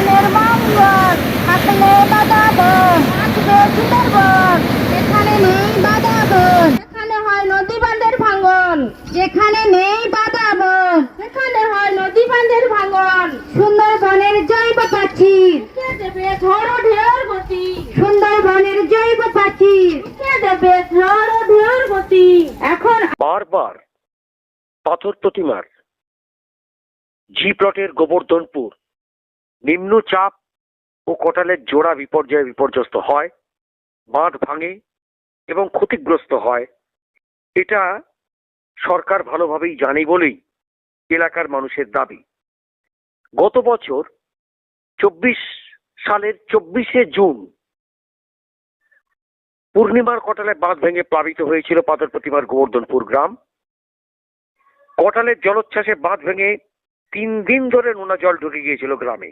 ধানের মঙ্গল থাকবে সুন্দরবন এখানে নেই বাজাবন এখানে হয় নদী বাঁধের ভাঙন। যেখানে নেই বাজাবন সেখানে হয় নদী বাঁধের ভাঙন। সুন্দরবনের জৈব পাখি দেবে ঝড় ঢেউর গতি? সুন্দরবনের জৈব পাখি দেবে ঝড় ঢেউর গতি? এখন বারবার পাথর প্রতিমার জি প্লটের গোবর্ধনপুর নিম্নচাপ ও কোটালের জোড়া বিপর্যয়ে বিপর্যস্ত হয়, বাঁধ ভাঙে এবং ক্ষতিগ্রস্ত হয়। এটা সরকার ভালোভাবেই জানে বলেই এলাকার মানুষের দাবি। গত বছর চব্বিশ সালের চব্বিশে জুন পূর্ণিমার কটালে বাঁধ ভেঙে প্লাবিত হয়েছিল পাথর প্রতিমার গোবর্ধনপুর গ্রাম। কটালের জলোচ্ছ্বাসে বাঁধ ভেঙে তিন দিন ধরে নোনা জল ঢুকে গিয়েছিল গ্রামে।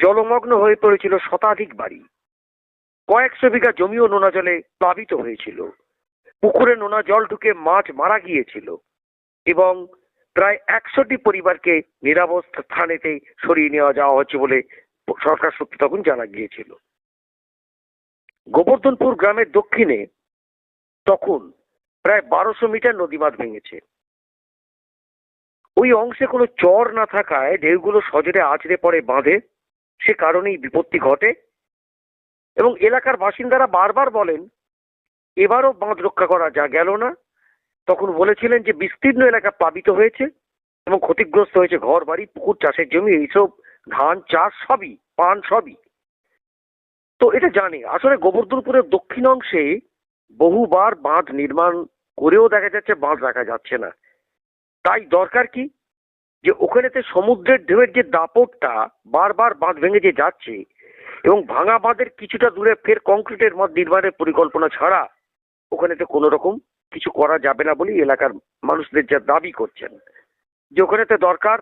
জলমগ্ন হয়ে পড়েছিল শতাধিক বাড়ি। কয়েকশো বিঘা জমিও নোনা জলে প্লাবিত হয়েছিল। পুকুরে নোনা জল ঢুকে মাছ মারা গিয়েছিল এবং প্রায় একশোটি পরিবারকে নিরাপদ স্থানেতে সরিয়ে নেওয়া যাওয়া হচ্ছে বলে সরকার সূত্রে তখন জানা গিয়েছিল। গোবর্ধনপুর গ্রামের দক্ষিণে তখন প্রায় বারোশো মিটার নদীবাঁধ ভেঙেছে। ওই অংশে কোনো চর না থাকায় ঢেউগুলো সজরে আছড়ে পড়ে বাঁধে সে কারণেই বিপত্তি ঘটে। এবং এলাকার বাসিন্দারা বারবার বলেন, এবারও বাঁধ রক্ষা করা যা গেল না। তখন বলেছিলেন যে, বিস্তীর্ণ এলাকা প্লাবিত হয়েছে এবং ক্ষতিগ্রস্ত হয়েছে ঘর বাড়ি পুকুর, চাষের জমি, এইসব ধান, চাষ সবই, পান সবই। তো এটা জানে, আসলে গোবর্ধনপুরের দক্ষিণ অংশে বহুবার বাঁধ নির্মাণ করেও দেখা যাচ্ছে বাঁধ রাখা যাচ্ছে না। তাই দরকার কি? যে ওখানেতে সমুদ্রের ঢেউয়ের যে দাপটটা বারবার বাঁধ ভেঙে যে যাচ্ছে এবং ভাঙা বাঁধের কিছুটা দূরে ফের কংক্রিটের মত নির্মাণের পরিকল্পনা ছাড়া ওখানেতে কোনো রকম কিছু করা যাবে না বলেই এলাকার মানুষদের যা দাবি করছেন। যে ওখানেতে দরকার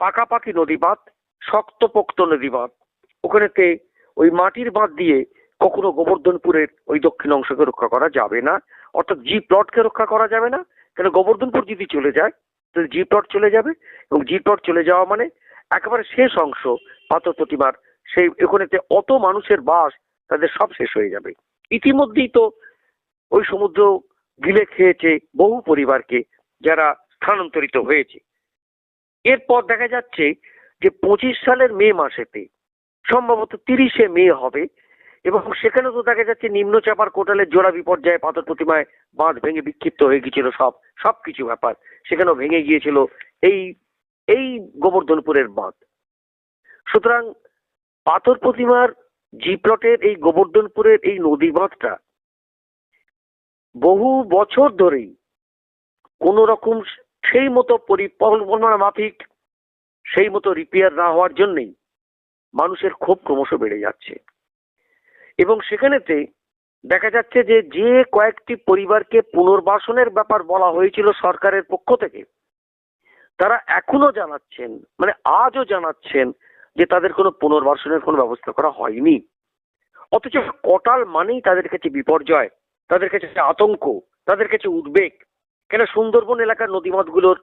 পাকাপাকি নদী বাঁধ শক্তপোক্ত নদী বাঁধ ওখানেতে ওই মাটির বাঁধ দিয়ে কখনো গোবর্ধনপুরের ওই দক্ষিণ অংশকে রক্ষা করা যাবে না, অর্থাৎ জি প্লটকে রক্ষা করা যাবে না। কেন গোবর্ধনপুর যদি চলে যায় জি প্লট চলে যাবে এবং জি প্লট চলে যাওয়া মানে একেবারে শেষ অংশ, পাথর প্রতিমার সেই এখানেতে অত মানুষের বাস তাদের সব শেষ হয়ে যাবে। ইতিমধ্যেই তো ওই সমুদ্র গিলে খেয়েছে বহু পরিবারকে যারা স্থানান্তরিত হয়েছে। এরপর দেখা যাচ্ছে যে পঁচিশ সালের মে মাসেতে সম্ভবত তিরিশে মে হবে এবং সেখানে তো দেখা যাচ্ছে নিম্নচাপার কোটালের জোড়া বিপর্যয়ে পাথর প্রতিমায় বাঁধ ভেঙে বিক্ষিপ্ত হয়ে গিয়েছিল সব সব কিছু ব্যাপার। সেখানেও ভেঙে গিয়েছিল এই এই গোবর্ধনপুরের বাঁধ। সুতরাং পাথর প্রতিমার জি প্লটের এই গোবর্ধনপুরের এই নদী বাঁধটা বহু বছর ধরেই কোন রকম সেই মতো পরিকল্পনা মাফিক, সেই মতো রিপেয়ার না হওয়ার জন্যই মানুষের ক্ষোভ ক্রমশ বেড়ে যাচ্ছে। এবং সেখানেতে দেখা যাচ্ছে যে যে কয়েকটি পরিবারকে পুনর্বাসনের ব্যাপার বলা হয়েছিল সরকারের পক্ষ থেকে, তারা এখনও জানাচ্ছেন মানে আজও জানাচ্ছেন যে তাদের কোনো পুনর্বাসনের কোনো ব্যবস্থা করা হয়নি। অথচ কটাল মানেই তাদের কাছে বিপর্যয়, তাদের কাছে আতঙ্ক, তাদের কাছে উদ্বেগ। কেন সুন্দরবন এলাকার নদীমাতগুলোর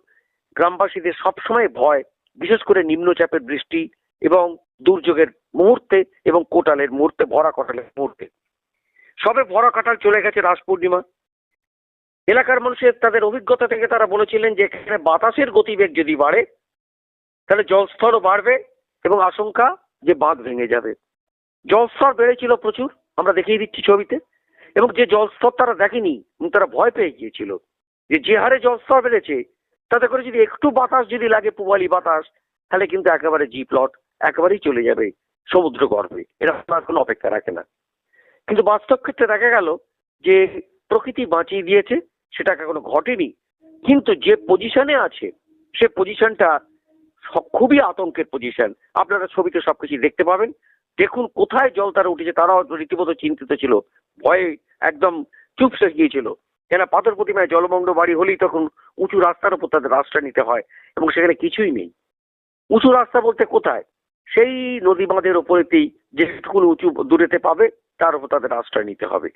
গ্রামবাসীদের সবসময় ভয়, বিশেষ করে নিম্নচাপের বৃষ্টি এবং দুর্যোগের মুহূর্তে এবং কোটালের মুহূর্তে, ভরা কোটালের মুহূর্তে। সবে ভরা কাটাল চলে গেছে রাস পূর্ণিমা। এলাকার মানুষের তাদের অভিজ্ঞতা থেকে তারা বলেছিলেন যে, এখানে বাতাসের গতিবেগ যদি বাড়ে, তাহলে জলস্তরও বাড়বে এবং আশঙ্কা যে বাঁধ ভেঙে যাবে। জলস্তর বেড়েছিল প্রচুর, আমরা দেখিয়ে দিচ্ছি ছবিতে, এবং যে জলস্তর তারা দেখেনি তারা ভয় পেয়ে গিয়েছিল, যে যে হারে জলস্তর বেড়েছে, তাতে করে যদি একটু বাতাস যদি লাগে, পুবালি বাতাস, তাহলে কিন্তু একেবারে জি প্লট একেবারেই চলে যাবে সমুদ্র গর্ভে। এরা আর কোনো অপেক্ষা রাখে না। কিন্তু বাস্তব ক্ষেত্রে দেখা গেল যে প্রকৃতি বাঁচিয়ে দিয়েছে, সেটা এখনও ঘটেনি। কিন্তু যে পজিশনে আছে, সে পজিশনটা খুবই আতঙ্কের পজিশন আপনারা ছবিতে সবকিছু দেখতে পাবেন। দেখুন কোথায় জল তারা উঠেছে, তারাও রীতিমতো চিন্তিত ছিল। ভয়ে একদম চুপসে গিয়েছিল। কেন পাথর প্রতিমায় জলমগ্ন বাড়ি হলেই তখন উঁচু রাস্তার উপর তাদের রাস্তা নিতে হয় এবং সেখানে কিছুই নেই। উঁচু রাস্তা বলতে কোথায়? সেই নদী বাঁধের ওপরেতেই যেটুকু উঁচু দূরেতে পাবে, তার উপর তাদের আশ্রয় নিতে হবে।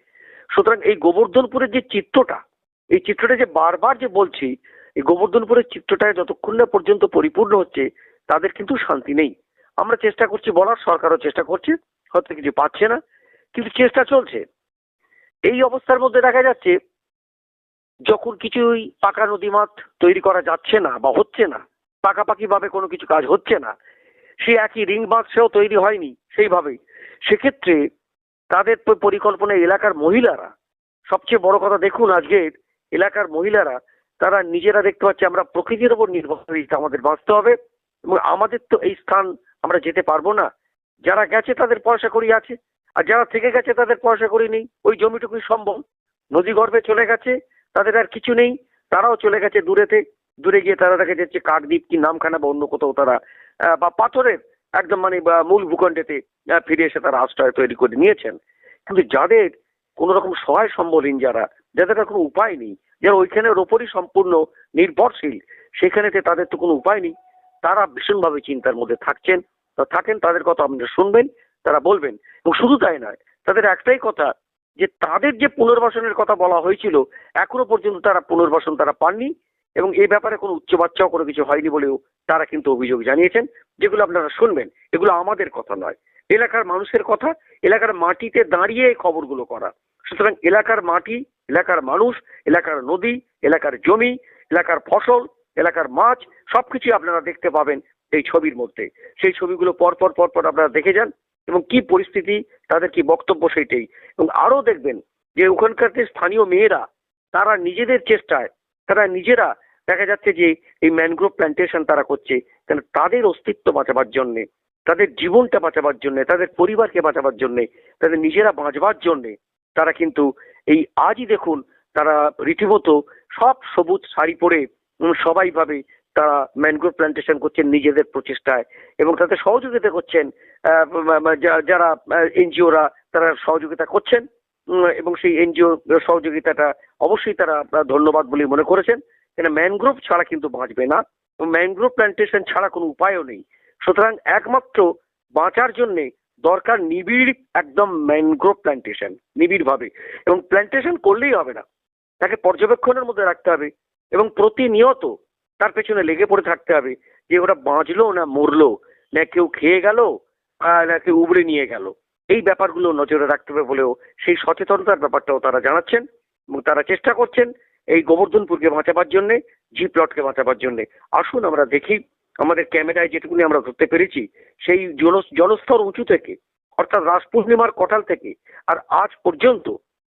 সুতরাং এই গোবর্ধনপুরের যে চিত্রটা, এই চিত্রটা যে বারবার যে বলছি, এই গোবর্ধনপুরের চিত্রটা যতক্ষণ না পর্যন্ত পরিপূর্ণ হচ্ছে, তাদের কিন্তু শান্তি নেই। আমরা চেষ্টা করছি বলার, সরকারও চেষ্টা করছে, হয়তো কিছু পাচ্ছে না, কিন্তু চেষ্টা চলছে। এই অবস্থার মধ্যে দেখা যাচ্ছে, যখন কিছুই পাকা নদীমাত তৈরি করা যাচ্ছে না বা হচ্ছে না পাকাপাকি ভাবে কোনো কিছু কাজ হচ্ছে না সে একই রিং বাক্সেও তৈরি হয়নি সেইভাবেই সেক্ষেত্রে তাদের পরিকল্পনায় এলাকার মহিলারা, সবচেয়ে বড় কথা দেখুন আজকের এলাকার মহিলারা, তারা নিজেরা দেখতে পাচ্ছে আমরা প্রকৃতির ওপর নির্ভর করে আমাদের বাঁচতে হবে এবং আমাদের তো এই স্থান আমরা যেতে পারব না। যারা গেছে তাদের পয়সা করি আছে, আর যারা থেকে গেছে তাদের পয়সা করি নেই। ওই জমিটুকুই সম্ভব। নদী গর্ভে চলে গেছে, তাদের আর কিছু নেই, তারাও চলে গেছে দূরেতে। দূরে গিয়ে তারা দেখা যাচ্ছে কাকদ্বীপ কি নামখানা বা অন্য কোথাও তারা বা পাথরের একদম মানে মূল ভূখণ্ডেতে ফিরে এসে তারা আশ্রয় তৈরি করে নিয়েছেন। কিন্তু যাদের কোনো রকম সহায় সম্বলহীন যারা, যাদের কোনো উপায় নেই, যারা ওইখানের ওপরই সম্পূর্ণ নির্ভরশীল, সেখানেতে তাদের তো কোনো উপায় নেই। তারা ভীষণভাবে চিন্তার মধ্যে থাকছেন। থাকেন, তাদের কথা আপনারা শুনবেন, তারা বলবেন। এবং শুধু তাই নয়, তাদের একটাই কথা, যে তাদের যে পুনর্বাসনের কথা বলা হয়েছিল, এখনও পর্যন্ত তারা পুনর্বাসন তারা পাননি। এবং এই ব্যাপারে কোনো উচ্চ বাচ্চাও কোনো কিছু হয়নি বলেও তারা কিন্তু অভিযোগ জানিয়েছেন, যেগুলো আপনারা শুনবেন। এগুলো আমাদের কথা নয়। এলাকার মানুষের কথা, এলাকার মাটিতে দাঁড়িয়ে এই খবরগুলো করা। সুতরাং এলাকার মাটি, এলাকার মানুষ, এলাকার নদী, এলাকার জমি, এলাকার ফসল, এলাকার মাছ সবকিছু আপনারা দেখতে পাবেন এই ছবির মধ্যে। সেই ছবিগুলো পরপর পর পর পর আপনারা দেখে যান এবং কি পরিস্থিতি, তাদের কি বক্তব্য সেইটাই। এবং আরও দেখবেন যে ওখানকার যে স্থানীয় মেয়েরা, তারা নিজেদের চেষ্টায় তারা নিজেরা দেখা যাচ্ছে যে এই ম্যানগ্রোভ প্ল্যান্টেশন তারা করছে। কেন তাদের অস্তিত্ব বাঁচাবার জন্যে, তাদের জীবনটা বাঁচাবার জন্যে, তাদের পরিবারকে বাঁচাবার জন্যে, তাদের নিজেরা বাঁচবার জন্যে তারা কিন্তু এই আজই দেখুন তারা রীতিমতো সব সবুজ শাড়ি পরে সবাই ভাবে তারা ম্যানগ্রোভ প্ল্যান্টেশন করছেন নিজেদের প্রচেষ্টায় এবং তাদের সহযোগিতা করছেন যারা এনজিওরা তারা সহযোগিতা করছেন। এবং সেই এনজিও সহযোগিতাটা অবশ্যই তারা ধন্যবাদ বলে মনে করেছেন। কেন ম্যানগ্রোভ ছাড়া কিন্তু বাঁচবে না ম্যানগ্রোভ প্ল্যান্টেশন ছাড়া কোনো উপায়ও নেই। সুতরাং একমাত্র বাঁচার জন্যে দরকার নিবিড় একদম ম্যানগ্রোভ প্ল্যান্টেশন নিবিড় ভাবে এবং প্ল্যান্টেশন করলেই হবে না। তাকে পর্যবেক্ষণের মধ্যে রাখতে হবে এবং প্রতিনিয়ত তার পেছনে লেগে পড়ে থাকতে হবে যে ওরা বাঁচলো না মরলো, না কেউ খেয়ে গেল না কেউ উবড়ে নিয়ে গেল। এই ব্যাপারগুলো নজরে রাখতে হবে বলেও সেই সচেতনতার ব্যাপারটাও তারা জানাচ্ছেন এবং তারা চেষ্টা করছেন এই গোবর্ধনপুরকে বাঁচাবার জন্যে জি প্লটকে বাঁচাবার জন্যে। আসুন আমরা দেখি আমাদের ক্যামেরায় যেটুকুনি আমরা ধরতে পেরেছি, সেই জন, জনস্তর উঁচু থেকে, অর্থাৎ রাস পূর্ণিমার কটাল থেকে, আর আজ পর্যন্ত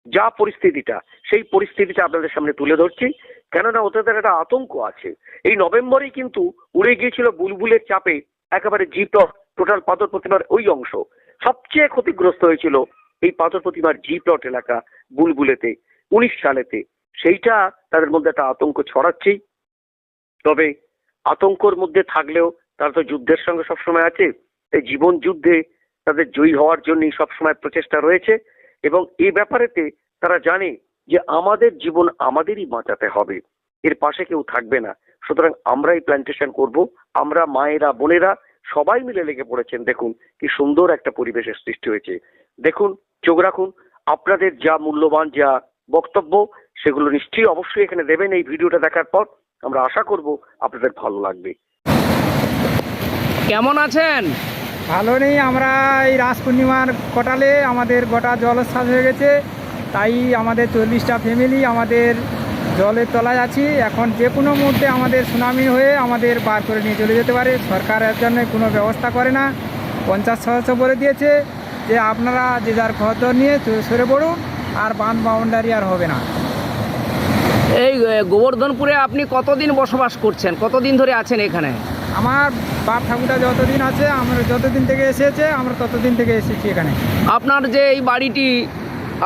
যা পরিস্থিতিটা, সেই পরিস্থিতিটা আপনাদের সামনে তুলে ধরছি। কেননা ওদের একটা আতঙ্ক আছে। এই নভেম্বরেই কিন্তু উড়ে গিয়েছিল বুলবুলের চাপে একেবারে জি প্লট টোটাল পাথর প্রতিমার ওই অংশ। সবচেয়ে ক্ষতিগ্রস্ত হয়েছিল এই পাথর প্রতিমার জি প্লট এলাকা বুলবুলেতে, উনিশ সালেতে। সেইটা তাদের মধ্যে একটা আতঙ্ক ছড়াচ্ছেই। তবে আতঙ্কর মধ্যে থাকলেও তারা তো যুদ্ধের সঙ্গে সবসময় আছে। এই জীবন যুদ্ধে তাদের জয়ী হওয়ার জন্যই সবসময় প্রচেষ্টা রয়েছে এবং এই ব্যাপারেতে তারা জানে যে আমাদের জীবন আমাদেরই বাঁচাতে হবে। এর পাশে কেউ থাকবে না। সুতরাং আমরাই প্ল্যান্টেশন করব। আমরা মায়েরা, বোনেরা সবাই মিলে লেগে পড়েছেন। দেখুন কি সুন্দর একটা পরিবেশের সৃষ্টি হয়েছে। দেখুন চোখ রাখুন আপনাদের যা মূল্যবান যা বক্তব্য সেগুলো নিশ্চয়ই অবশ্যই এখানে দেবেন এই ভিডিওটা দেখার পর। আমরা আশা করব আপনাদের ভালো লাগবে। কেমন আছেন? ভালো নেই আমরা এই রাস পূর্ণিমার কটালে আমাদের গোটা জলস্থান হয়ে গেছে। তাই আমাদের চল্লিশটা ফ্যামিলি আমাদের জলের তলায় আছি। এখন যে কোনো মুহূর্তে আমাদের সুনামি হয়ে আমাদের বার করে নিয়ে চলে যেতে পারে। সরকার এর জন্য কোনো ব্যবস্থা করে না। পঞ্চাশ সদস্য বলে দিয়েছে যে আপনারা যে যার দর নিয়ে সরে পড়ুন আর বাঁধ বাউন্ডারি আর হবে না। এই গোবর্ধনপুরে আপনি কতদিন বসবাস করছেন? কতদিন ধরে আছেন এখানে? আমার বাপ ঠাকুরটা যতদিন আছে আমরা যতদিন থেকে এসেছে আমরা ততদিন থেকে এসেছি এখানে। আপনার যে এই বাড়িটি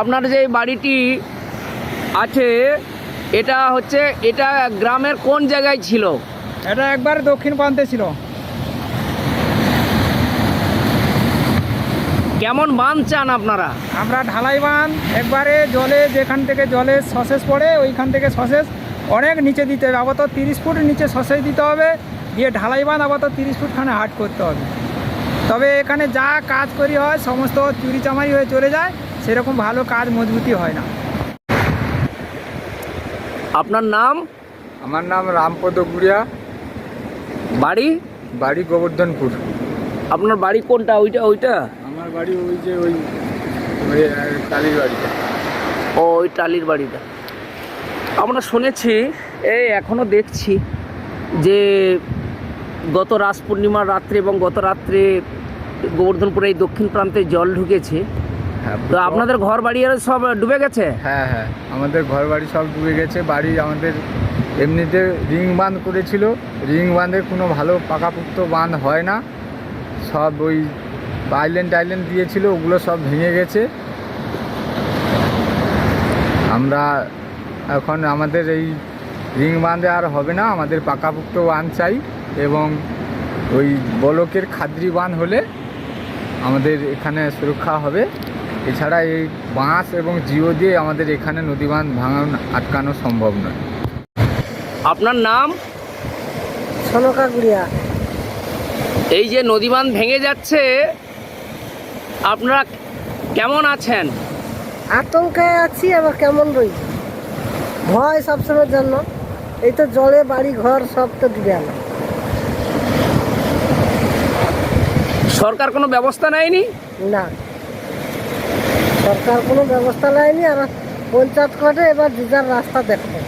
আপনার যে এই বাড়িটি আছে এটা হচ্ছে এটা গ্রামের কোন জায়গায় ছিল? এটা একবার দক্ষিণ প্রান্তে ছিল। কেমন বাঁধ চান আপনারা? আমরা ঢালাই বাঁধ একবারে জলে যেখান থেকে জলের সসেস পড়ে ওইখান থেকে সসেস অনেক নিচে দিতে হবে। আপাতত তিরিশ ফুট নিচে সসেস দিতে হবে দিয়ে ঢালাই বাঁধ আপাতত তিরিশ ফুট খানে হাট করতে হবে। তবে এখানে যা কাজ করি হয় সমস্ত চুরি চামারি হয়ে চলে যায় সেরকম ভালো কাজ মজবুতি হয় না। আপনার নাম? আমার নাম রামপদ গুড়িয়া। বাড়ি? বাড়ি গোবর্ধনপুর। আপনার বাড়ি কোনটা? ওইটা ওইটা? আমার বাড়ি ওই যে ওই টালির বাড়িটা। ও ওই টালির বাড়িটা। আমরা শুনেছি এই এখনও দেখছি যে গত রাস পূর্ণিমার রাত্রে এবং গত রাত্রে গোবর্ধনপুরে এই দক্ষিণ প্রান্তে জল ঢুকেছে। হ্যাঁ তো আপনাদের ঘর বাড়ি আর সব ডুবে গেছে? হ্যাঁ হ্যাঁ আমাদের ঘর বাড়ি সব ডুবে গেছে বাড়ি আমাদের এমনিতে রিং বাঁধ করেছিল রিং বাঁধে কোনো ভালো পাকাপুক্ত বাঁধ হয় না সব ওই আইল্যান্ড টাইল্যান্ড দিয়েছিল ওগুলো সব ভেঙে গেছে। আমরা এখন আমাদের এই রিং বাঁধে আর হবে না আমাদের পাকাপুক্ত বাঁধ চাই এবং ওই বলকের খাদ্রি বাঁধ হলে আমাদের এখানে সুরক্ষা হবে। এছাড়া এই বাঁশ এবং জিও দিয়ে আমাদের এখানে নদী বাঁধ ভাঙানো আটকানো সম্ভব নয়। আপনার নাম? সনকা গুড়িয়া। এই যে নদী বাঁধ ভেঙে যাচ্ছে আপনারা কেমন আছেন? আতঙ্কে আছি আবার কেমন রই ভয় সবসময়ের জন্য। এই তো জলে বাড়ি ঘর সব তো ডুবে গেল। সরকার কোনো ব্যবস্থা নেয়নি? না। সরকার কোনো ব্যবস্থা নেয়নি আর পঞ্চায়েত করে এবার যে যার রাস্তা দেখবে